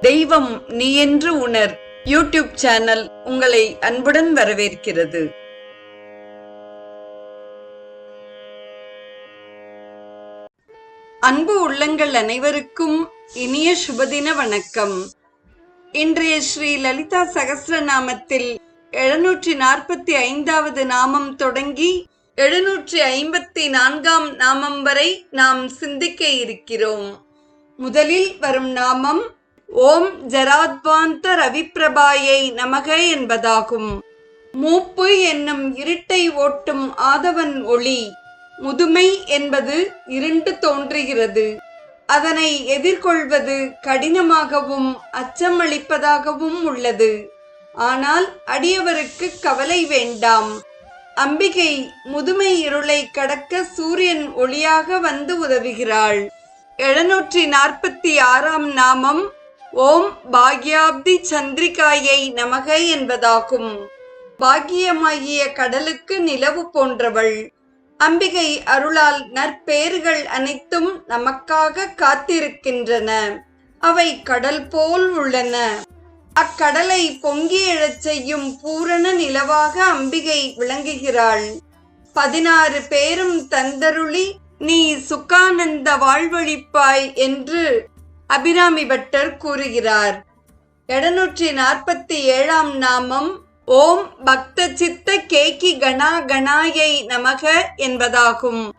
தெய்வம் நீ என்று உணர். யூடியூப் சேனல் உங்களை அன்புடன் வரவேற்கிறது. அன்பு உள்ளங்கள் அனைவருக்கும் இனிய சுபதின வணக்கம். இன்றைய ஸ்ரீ லலிதா சகசிரநாமத்தில் எழுநூற்றி நாற்பத்தி ஐந்தாவது நாமம் தொடங்கி எழுநூற்றி ஐம்பத்தி நான்காம் நாமம் வரை நாம் சிந்திக்க இருக்கிறோம். முதலில் வரும் நாமம் ஓம் ஜராத்வாந்த ரவிப்பிரபாயை நமக என்பதாகும். மூப்பு என்னும் இருட்டை ஓட்டும் ஆதவன் ஒளி முதுமை என்பது இருண்டு தோன்றுகிறது. அதனை எதிர்கொள்வது கடினமாகவும் அச்சமளிப்பதாகவும் உள்ளது. ஆனால் அடியவருக்கு கவலை வேண்டாம். அம்பிகை முதுமை இருளை கடக்க சூரியன் ஒளியாக வந்து உதவுகிறாள். எழுநூற்றி நாற்பத்தி ஆறாம் நாமம் ஓம் பாக்யாப்தி சந்திரிகாயை நமக என்பதாகும். பாக்கியமாகிய கடலுக்கு நிலவு போன்றவள். அம்பிகை அருளால் நற்பெயர்கள் அனைத்தும் நமக்காக காத்திருக்கின்றன. அவை கடல் போல் உள்ளன. அக்கடலை பொங்கி எழச் செய்யும் பூரண நிலவாக அம்பிகை விளங்குகிறாள். பதினாறு பேரும் தந்தருளி நீ சுக்கானந்த வாழ்வழிப்பாய் என்று அபிராமி பட்டர் கூறுகிறார். எழுநூற்றி நாற்பத்தி ஏழாம் நாமம் ஓம் பக்த சித்த கேக்கி கணா கணாயை நமக என்பதாகும்.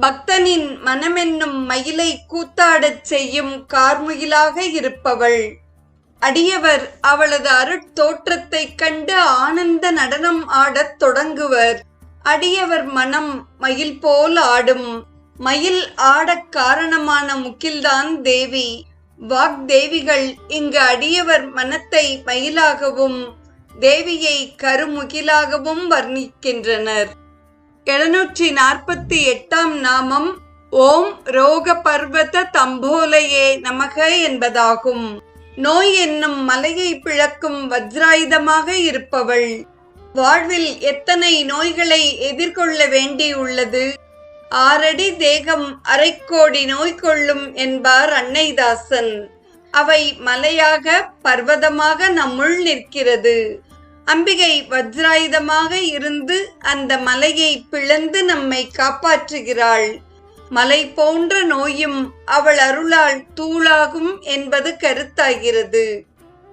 பக்தனின் மனமென்னும் மயிலை கூத்தாடச் செய்யும் கார்முகிலாக இருப்பவள். அடியவர் அவளது அருட்தோற்றத்தைக் கண்டு ஆனந்த நடனம் ஆடத் தொடங்குவர். அடியவர் மனம் மயில் போல் ஆடும். மயில் ஆடக் காரணமான முக்கில்தான் தேவி. வாக்தேவிகள் இங்கு அடியவர் மனத்தை மயிலாகவும் தேவியை கருமுகிலாகவும் வர்ணிக்கின்றனர். எழுநூற்றி நாற்பத்தி எட்டாம் நாமம் ஓம் ரோக பர்வத தம்போலையே நமக என்பதாகும். நோய் என்னும் மலையை பிளக்கும் வஜ்ராயுதமாக இருப்பவள். வாழ்வில் எத்தனை நோய்களை எதிர்கொள்ள வேண்டியுள்ளது? ஆறடி தேகம் அரைக்கோடி நோய் கொள்ளும் என்பார் அன்னைதாசன். அவை மலையாக பர்வதமாக நம்முள் நிற்கிறது. அம்பிகை வஜ்ராயுதமாக இருந்து அந்த மலையை பிளந்து நம்மை காப்பாற்றுகிறாள். மலை போன்ற நோயும் அவள் அருளால் தூளாகும் என்பது கருத்தாகிறது.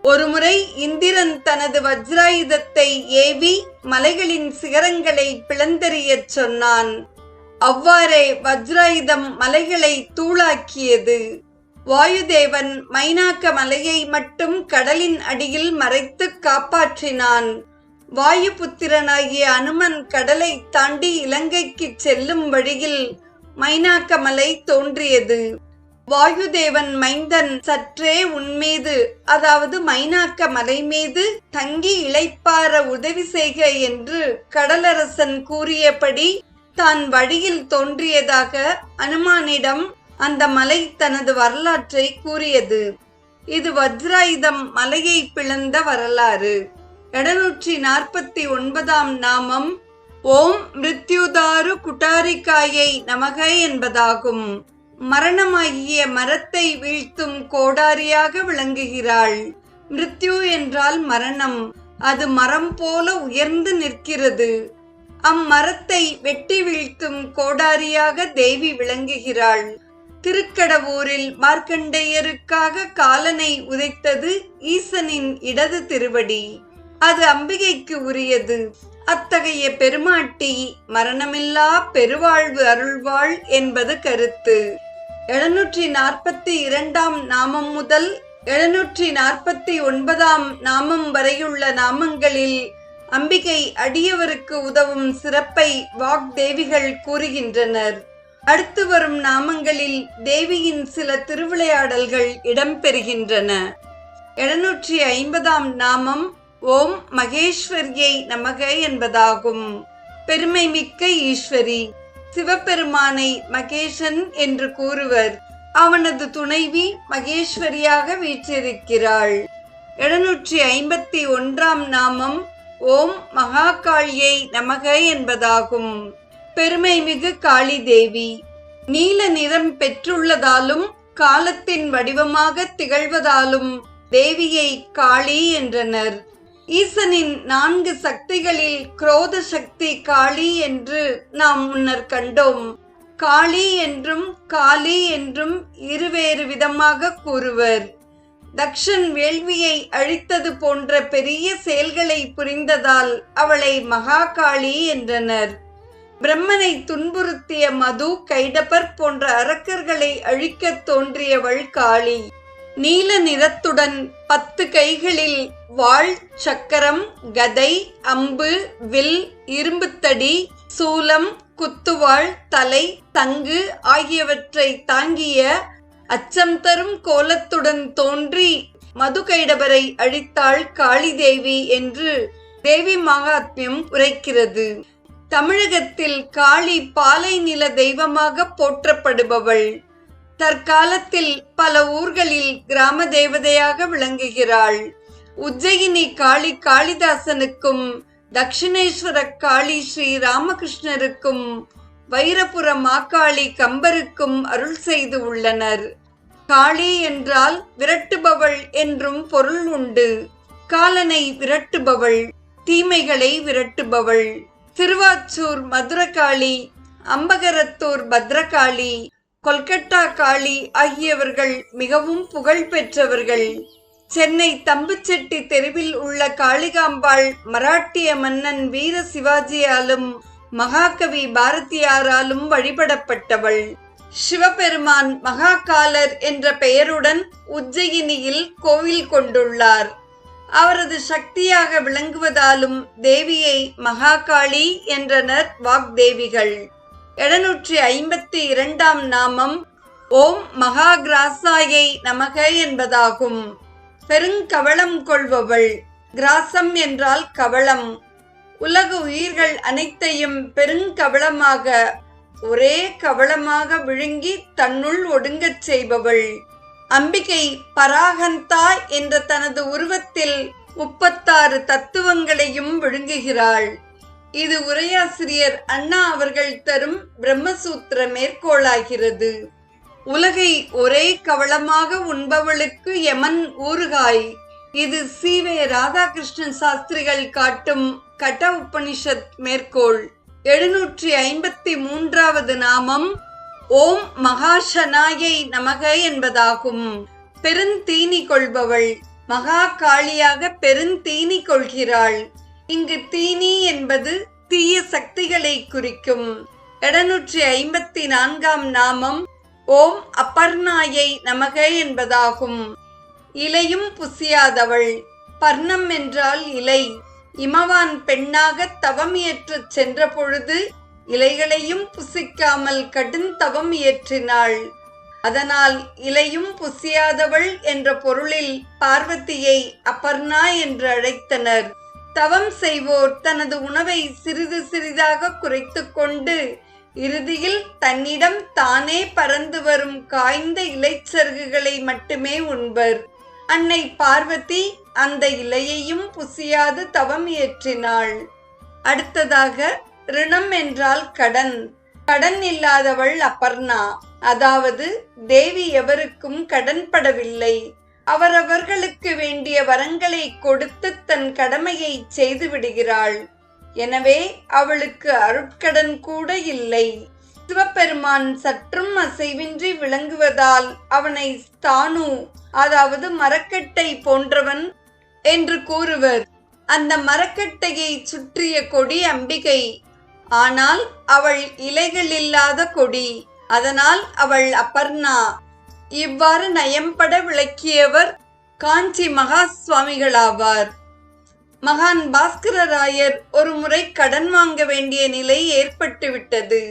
ஒருமுறை இந்திரன் தனது வஜ்ராயுதத்தை ஏவி மலைகளின் சிகரங்களை பிளந்தெறியச் சொன்னான். அவ்வாறே வஜ்ராயுதம் மலைகளை தூளாக்கியது. வாயுதேவன் மைனாக்க மலையை மட்டும் கடலின் அடியில் மறைத்து காப்பாற்றினான். வாயு புத்திரனாகிய அனுமன் கடலை தாண்டி இலங்கைக்கு செல்லும் வழியில் மைனாக்க மலை தோன்றியது. வாயுதேவன் மைந்தன் சற்றே உன்மீது அதாவது மைனாக்க மலை மீது தங்கி இளைப்பார உதவி செய்க என்று கடலரசன் கூறியபடி தான் வழியில் தோன்றியதாக அனுமானிடம் அந்த மலை தனது வரலாற்றை கூறியது. இது வஜ்ராயுதம் மலையை பிளந்த வரலாறு. எழுநூற்றி நாற்பத்தி ஒன்பதாம் நாமம் ஓம் மிருத்யுதாரு குட்டாரிக்காயை நமக என்பதாகும். மரணமாகிய மரத்தை வீழ்த்தும் கோடாரியாக விளங்குகிறாள். மிருத்யு என்றால் மரணம். அது மரம் போல உயர்ந்து நிற்கிறது. அம்மரத்தை வெட்டி வீழ்த்தும் கோடாரியாக தேவி விளங்குகிறாள். திருக்கடவூரில் மார்க்கண்டேயருக்காக காலனை உதைத்தது ஈசனின் இடது திருவடி. அது அம்பிகைக்கு உரியது. அத்தகைய பெருமாட்டி மரணமில்லா பெருவாழ்வு அருள்வாள் என்பது கருத்து. எழுநூற்றி நாற்பத்தி இரண்டாம் நாமம் முதல் எழுநூற்றி நாற்பத்தி ஒன்பதாம் நாமம் வரையுள்ள நாமங்களில் அம்பிகை அடியவருக்கு உதவும் சிறப்பை வாக்தேவிகள் கூறுகின்றனர். அடுத்து வரும் நாமங்களில் தேவியின் சில திருவிளையாடல்கள் இடம்பெறுகின்றன. எழுநூற்றி ஐம்பதாம் நாமம் ஓம் மகேஸ்வரியை நமக என்பதாகும். பெருமை மிக்க ஈஸ்வரி சிவபெருமானை மகேஷன் என்று கூறுவர். அவனது துணைவி மகேஸ்வரியாக வீற்றிருக்கிறாள். எழுநூற்றி ஐம்பத்தி ஒன்றாம் நாமம் ஓம் மகாகாளியை நமக என்பதாகும். பெருமை மிகு காளி தேவி நீல நிறம் பெற்றுள்ளதாலும் காலத்தின் வடிவமாக திகழ்வதாலும் தேவியை காளி என்றனர். ஈசனின் நான்கு சக்திகளில் குரோத சக்தி காளி என்று நாம் முன்னர் கண்டோம். காளி என்றும் காளி என்றும் இருவேறு விதமாக கூறுவர். தக்ஷன் வேள்வியை அழித்தது போன்ற பெரிய செயல்களை புரிந்ததால் அவளை மகாகாளி என்றனர். பிரம்மனை துன்புறுத்திய மது கைடபர் போன்ற அரக்கர்களை அழிக்கத் தோன்றியவள் காளி. நீல நிறத்துடன் பத்து கைகளில் வாள் சக்கரம் கதை அம்பு வில் இரும்புத்தடி சூலம் குத்துவாள் தலை தங்கு ஆகியவற்றை தாங்கிய அச்சம் தரும் கோலத்துடன் தோன்றி மதுகைடபரை அழித்தாள் காளி தேவி என்று தேவி மகாத்மியம் உரைக்கிறது. தமிழகத்தில் காளி பாலை நில தெய்வமாக போற்றப்படுபவள். தற்காலத்தில் பல ஊர்களில் கிராம தேவதையாக விளங்குகிறாள். உஜ்ஜயினி காளி காளிதாசனுக்கும் தட்சிணேஸ்வர காளி ஸ்ரீ ராமகிருஷ்ணருக்கும் வைரபுர மாக்காளி கம்பருக்கும் அருள் செய்து உள்ளனர். காளி என்றால் விரட்டுபவள் என்றும் பொருள் உண்டு. காலனை விரட்டுபவள் தீமைகளை விரட்டுபவள். திருவாச்சூர் மதுரகாளி அம்பகரத்தூர் பத்ரகாளி கொல்கட்டா காளி ஆகியவர்கள் மிகவும் புகழ் பெற்றவர்கள். சென்னை தம்புச்செட்டி தெருவில் உள்ள காளிகாம்பாள் மராட்டிய மன்னன் வீர சிவாஜியாலும் மகாகவி பாரதியாராலும் வழிபடப்பட்டவள். சிவபெருமான் மகாகாலர் என்ற பெயருடன் உஜ்ஜயினியில் கோவில் கொண்டுள்ளார். அவரது சக்தியாக விளங்குவதாலும் தேவியை மகாகாளி என்றனர் வாக்தேவிகள். எழுநூற்றி ஐம்பத்தி இரண்டாம் நாமம் ஓம் மகாகிராசாயை நமக என்பதாகும். பெருங்கவளம் கொள்பவள். கிராசம் என்றால் கவளம். உலக உயிர்கள் அனைத்தையும் பெருங்கவளமாக ஒரே கவளமாக விழுங்கி தன்னுள் ஒடுங்கச் செய்பவள். அம்பிகை பராகந்தா என்ற தனது உருவத்தில் முப்பத்தாறு தத்துவங்களையும் விழுங்குகிறாள். இது உரையாசிரியர் அண்ணா அவர்கள் தரும் பிரம்மசூத்திர மேற்கோளாகிறது. உலகை ஒரே கவளமாக உண்பவளுக்கு யமன் ஊறுகாய். இது சீவே ராதாகிருஷ்ணன் சாஸ்திரிகள் காட்டும் கட உபனிஷத் மேற்கோள். எழுநூற்றி ஐம்பத்தி மூன்றாவது நாமம் ஓம் மகாஷனாயை நமக என்பதாகும். பெருந்தீனி கொள்பவள் மகா காளியாக பெருந்தீனி கொள்கிறாள். இங்கு தீனி என்பது தீய சக்திகளை குறிக்கும். எழுநூற்றி ஐம்பத்தி நான்காம் நாமம் ஓம் அப்பர்ணாயை நமக என்பதாகும். இலையும் புசியாதவள். பர்ணம் என்றால் இலை. இமவான் பெண்ணாக தவம் இயற்றச் சென்ற பொழுது இலைகளையும் புசிக்காமல் கடும் தவம் இயற்றினாள் அதனால் இலையும் புசியாதவள் என்ற பொருளில் பார்வதியை அபர்ணா என்று அழைத்தனர். தவம் செய்வோர் தனது உணவை சிறிது சிறிதாக குறைத்து கொண்டு இறுதியில் தன்னிடம் தானே பறந்து வரும் காய்ந்த இலைச்சருகுகளை மட்டுமே உண்பர். அன்னை பார்வதி அந்த இலையையும் புசியாது தவம் இயற்றினாள் அடுத்ததாக ரிணம் என்றால் கடன். கடன் இல்லாதவள் அபர்ணா. அதாவது தேவி எவருக்கும் கடன்படவில்லை அவரவர்களுக்கு வேண்டிய வரங்களை கொடுத்து தன் கடமையை செய்து விடுகிறாள். எனவே அவளுக்கு அருட்கடன் கூட இல்லை. சிவபெருமான் சற்றும் அசைவின்றி விளங்குவதால் அவனை ஸ்தானு அதாவது மரக்கட்டை போன்றவன் என்று கூறுவர். அந்த மரக்கட்டையை சுற்றிய கொடி அம்பிகை. ஆனால் அவள் இலைகள் இல்லாத கொடி. அதனால் அவள் அபர்ணா. இவ்வாறு நயம்பட விளக்கியவர் காஞ்சி மகா சுவாமிகளாவார் மகான் பாஸ்கரராயர் ஒரு முறை கடன் வாங்க வேண்டிய நிலை ஏற்பட்டுவிட்டது.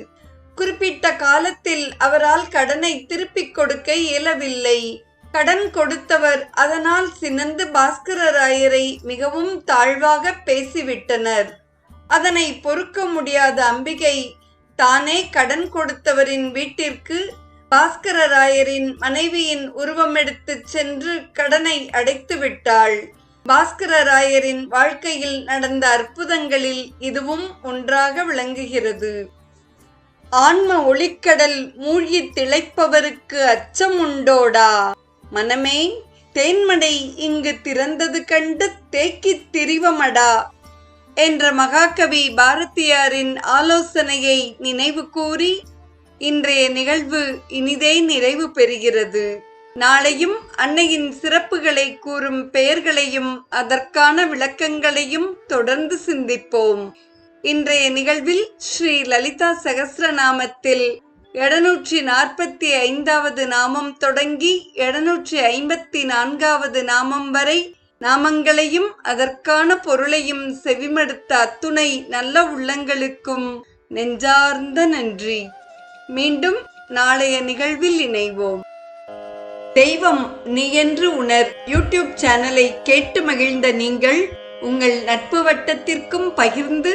குறிப்பிட்ட காலத்தில் அவரால் கடனை திருப்பிக் கொடுக்க இயலவில்லை. கடன் கொடுத்தவர் அதனால் சினந்து பாஸ்கரராயரை மிகவும் தாழ்வாக பேசிவிட்டனர். அதனை பொறுக்க முடியாத அம்பிகை தானே கடன் கொடுத்தவரின் வீட்டிற்கு பாஸ்கரராயரின் மனைவியின் உருவமெடுத்துச் சென்று கடனை அடைத்து விட்டாள் பாஸ்கரராயரின் வாழ்க்கையில் நடந்த அற்புதங்களில் இதுவும் ஒன்றாக விளங்குகிறது. ஆன்ம ஒளிக்கடல் மூழ்கி திளைப்பவருக்கு அச்சம் உண்டோடா மனமே தேன்மடை இங்கு திறந்தது கண்டு தேக்கித் திரிவமடா. என்ற மகாகவி பாரதியாரின் ஆலோசனையை நினைவு கூறி இன்றைய நிகழ்வு இனிதே நிறைவு பெறுகிறது. நாளையும் அன்னையின் சிறப்புகளை கூறும் பெயர்களையும் அதற்கான விளக்கங்களையும் தொடர்ந்து சிந்திப்போம். இன்றைய நிகழ்வில் ஸ்ரீ லலிதா சகஸ்ரநாமத்தில் எழுநூற்றி நாற்பத்தி ஐந்தாவது நாமம் தொடங்கி எழுநூற்றி ஐம்பத்தி நான்காவது நாமம் வரை நாமங்களையும் அதற்கான பொருளையும் செவிமடுத்த அத்துணை நல்ல உள்ளங்களுக்கும் நெஞ்சார்ந்த நன்றி. மீண்டும் நாளைய நிகழ்வில் இணைவோம். தெய்வம் நீ என்று உணர் யூடியூப் சேனலை கேட்டு மகிழ்ந்த நீங்கள் உங்கள் நட்பு வட்டத்திற்கும் பகிர்ந்து